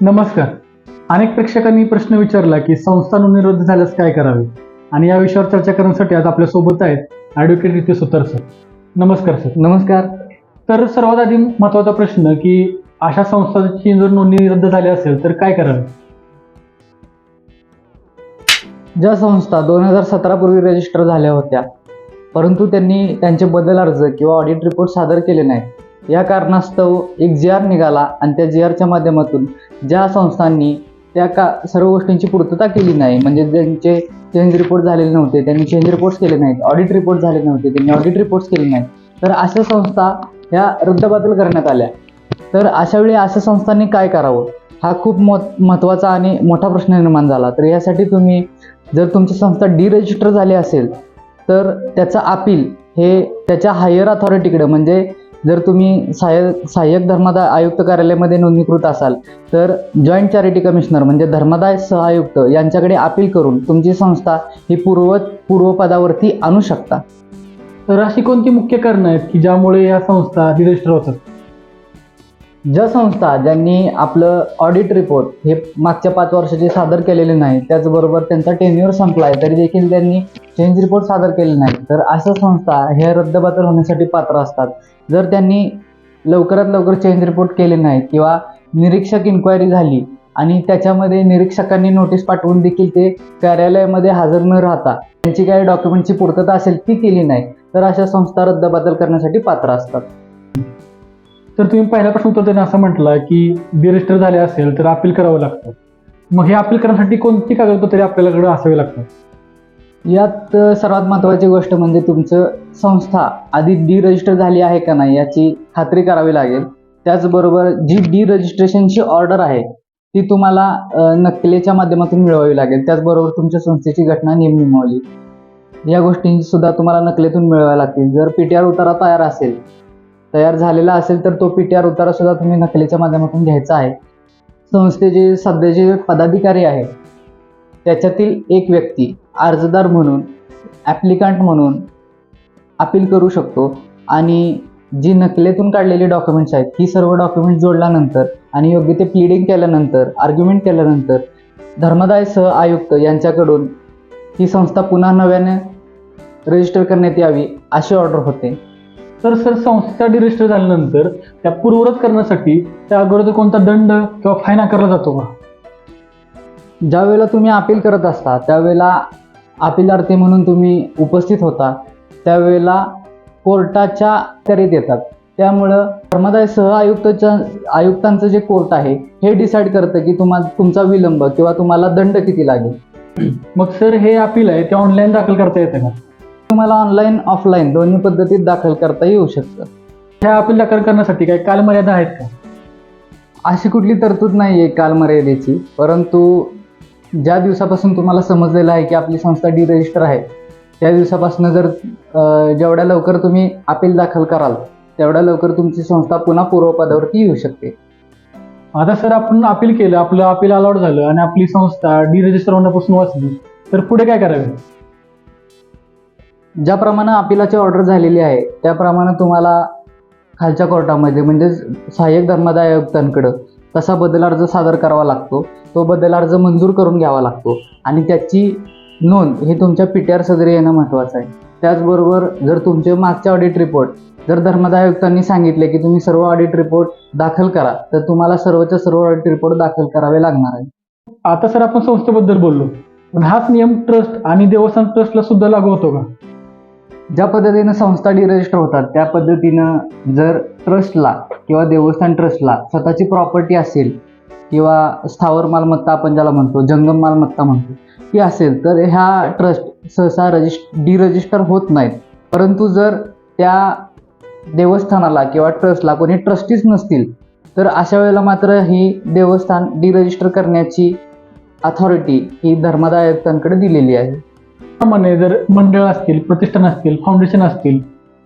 नमस्कार. अनेक प्रेक्षकांनी प्रश्न विचारला की संस्था नोंदणी रद्द झाल्यास काय करावे? आणि या विषयावर चर्चा करण्यासाठी आज आपल्यासोबत आहेत ॲडव्होकेट रिते सुतार सर नमस्कार सर नमस्कार. तर सर्वात आधी महत्त्वाचा प्रश्न की अशा संस्थांची जर नोंदणी रद्द झाली असेल तर काय करावे? ज्या संस्था दोन हजार सतरा पूर्वी रजिस्टर झाल्या होत्या परंतु त्यांनी त्यांचे बदल अर्ज किंवा ऑडिट रिपोर्ट सादर केले नाहीत. या कारणास्तव एक जी आर निघाला आणि त्या जी आरच्या माध्यमातून ज्या संस्थांनी त्या का सर्व गोष्टींची पूर्तता केली नाही म्हणजे ज्यांचे चेंज रिपोर्ट झालेले नव्हते त्यांनी चेंज रिपोर्ट्स केले नाहीत ऑडिट रिपोर्ट झाले नव्हते त्यांनी ऑडिट रिपोर्ट्स केले नाहीत. तर अशा संस्था ह्या रद्दबातल करण्यात आल्या. तर अशा वेळी अशा संस्थांनी काय करावं? हा खूप मत महत्त्वाचा आणि मोठा प्रश्न निर्माण झाला. तर यासाठी तुम्ही जर तुमची संस्था डिरजिस्टर झाली असेल तर त्याचं अपील हे त्याच्या हायर अथॉरिटीकडे म्हणजे जर तुम्ही सहाय्यक सहाय्यक धर्मादाय आयुक्त कार्यालयामध्ये नोंदणीकृत असाल तर जॉईंट चॅरिटी कमिशनर म्हणजे धर्मादाय सहआयुक्त यांच्याकडे अपील करून तुमची संस्था ही पूर्वत पूर्वपदावरती आणू शकता. तर अशी कोणती मुख्य कारणं आहेत की ज्यामुळे या संस्था रजिस्टर होतात? ज्या संस्था ज्यांनी आपलं ऑडिट रिपोर्ट हे मागच्या पाच वर्षाचे सादर केलेले नाही त्याचबरोबर त्यांचा टेन्युअर संपला आहे तरी देखील त्यांनी चेंज रिपोर्ट सादर केले नाही. तर अशा संस्था हे रद्दबातल होण्यासाठी पात्र असतात. जर त्यांनी लवकरात लवकर चेंज रिपोर्ट केले नाहीत किंवा निरीक्षक इन्क्वायरी झाली आणि त्याच्यामध्ये निरीक्षकांनी नोटीस पाठवून देखील ते कार्यालयामध्ये हजर न राहता त्यांची काही डॉक्युमेंटची पूर्तता असेल ती केली नाही तर अशा संस्था रद्दबातल करण्यासाठी पात्र असतात. तर तुम्ही पहिला प्रश्न उत्तर देणं असं म्हटलं की डिरजिस्टर झाले असेल तर अपील करावं लागतं. मग हे अपील करण्यासाठी कोणती कागदपत्रे आपल्याकडे असावी लागतात? यात सर्वात महत्त्वाची गोष्ट म्हणजे तुमचं संस्था आधी डी रजिस्टर झाली आहे का नाही याची खात्री करावी लागेल. त्याचबरोबर जी डी रजिस्ट्रेशनची ऑर्डर आहे ती तुम्हाला नकलेच्या माध्यमातून मिळवावी लागेल. त्याचबरोबर तुमच्या संस्थेची घटना नेमनिमावली या गोष्टींची सुद्धा तुम्हाला नकलेतून मिळवाव्या लागतील. जर पी टी आर उतारा तयार असेल तयार झालेला असेल तर तो पी टी आर उतारा सुद्धा तुम्ही नकलेच्या माध्यमातून घ्यायचा आहे. संस्थेचे सध्याचे पदाधिकारी आहेत त्याच्यातील एक व्यक्ती अर्जदार म्हणून ॲप्लिकंट म्हणून अपील करू शकतो आणि जी नकलेतून काढलेली डॉक्युमेंट्स आहेत ही सर्व डॉक्युमेंट जोडल्यानंतर आणि योग्य ते प्लिडिंग केल्यानंतर आर्ग्युमेंट केल्यानंतर धर्मदाय सह आयुक्त यांच्याकडून ही संस्था पुन्हा नव्याने रजिस्टर करण्यात यावी अशी ऑर्डर होते. तर सर संस्था डिरजिस्टर झाल्यानंतर त्या पूर्वरत करण्यासाठी त्या अगोदर कोणता दंड किंवा फाईन आकारला जातो का? ज्या वेळेला तुम्ही अपील करत असता त्यावेळेला अपिलार्थी म्हणून तुम्ही उपस्थित होता त्यावेळेला कोर्टाच्या करीत येतात. त्यामुळं धर्मादाय सह आयुक्तच्या आयुक्तांचं जे कोर्ट आहे हे डिसाईड करतं की तुम्हा तुमचा विलंब किंवा तुम्हाला दंड किती लागेल. मग सर हे अपील आहे ते ऑनलाईन दाखल करता येतं का? तुम्हाला ऑनलाईन ऑफलाईन दोन्ही पद्धतीत दाखल करता येऊ शकतं. ह्या अपील दाखल करण्यासाठी काही कालमर्यादा आहेत का? अशी कुठली तरतूद नाही आहे कालमर्यादेची परंतु ज्या दिवसापासून तुम्हाला समजलेलं आहे की आपली संस्था डिरजिस्टर आहे त्या दिवसापासून जर जेवढ्या लवकर तुम्ही अपील दाखल कराल तेवढ्या लवकर तुमची संस्था पुन्हा पूर्वपदावरती येऊ शकते. आता सर आपण अपील केलं आपलं अपील अलाउड झालं आणि आपली संस्था डिरजिस्टर होण्यापासून वाचली तर पुढे काय करावे? ज्याप्रमाणे अपिलाची ऑर्डर झालेली आहे त्याप्रमाणे तुम्हाला खालच्या कोर्टामध्ये म्हणजेच सहाय्यक धर्मादाय आयुक्तांकडं तसा बदल अर्ज सादर करावा लागतो. तो बदल अर्ज मंजूर करून घ्यावा लागतो. आणि त्याची नोंद हे तुमच्या पी टी आर सदरी येणं महत्त्वाचं आहे. त्याचबरोबर जर तुमचे मागच्या ऑडिट रिपोर्ट जर धर्मदाय आयुक्तांनी सांगितले की तुम्ही सर्व ऑडिट रिपोर्ट दाखल करा तर तुम्हाला सर्वच्या सर्व ऑडिट रिपोर्ट दाखल करावे लागणार आहे. आता सर आपण संस्थेबद्दल बोललो. पण हाच नियम ट्रस्ट आणि देवस्थान ट्रस्टला सुद्धा लागू होतो का? ज्या पद्धतीनं संस्था डिरजिस्टर होतात त्या पद्धतीनं जर ट्रस्टला किंवा देवस्थान ट्रस्टला स्वतःची प्रॉपर्टी असेल किंवा स्थावर मालमत्ता आपण ज्याला म्हणतो जंगम मालमत्ता म्हणतो ती असेल तर ह्या ट्रस्ट सहसा रजिस् डिरजिस्टर होत नाहीत. परंतु जर त्या देवस्थानाला किंवा ट्रस्टला कोणी ट्रस्टीच नसतील तर अशा वेळेला मात्र ही देवस्थान डिरजिस्टर करण्याची अथॉरिटी ही धर्मादाय आयुक्तांकडे दिलेली आहे. सामान्य जर मंडळ असतील प्रतिष्ठान असतील फाउंडेशन असतील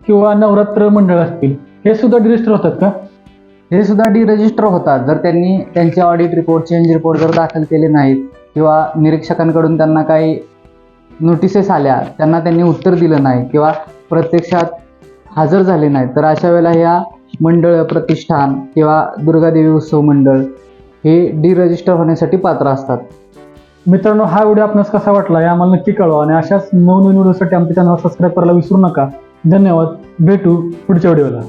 किंवा नवरात्र मंडळ असतील हे सुद्धा डिरेजिस्टर होतात का? हे सुद्धा डिरजिस्टर होतात. जर त्यांनी त्यांचे ऑडिट रिपोर्ट चेंज रिपोर्ट जर दाखल केले नाहीत किंवा निरीक्षकांकडून त्यांना काही नोटिसेस आल्या त्यांना त्यांनी उत्तर दिलं नाही किंवा प्रत्यक्षात हजर झाले नाहीत तर अशा वेळेला ह्या मंडळ प्रतिष्ठान किंवा दुर्गादेवी उत्सव मंडळ हे डिरजिस्टर होण्यासाठी पात्र असतात. मित्रांनो हा व्हिडिओ आपणास कसा वाटला हे आम्हाला नक्की कळवा आणि अशाच नवनवीन व्हिडिओसाठी आमच्या चॅनल सबस्क्राईब करायला विसरू नका. धन्यवाद. भेटू पुढच्या व्हिडिओला.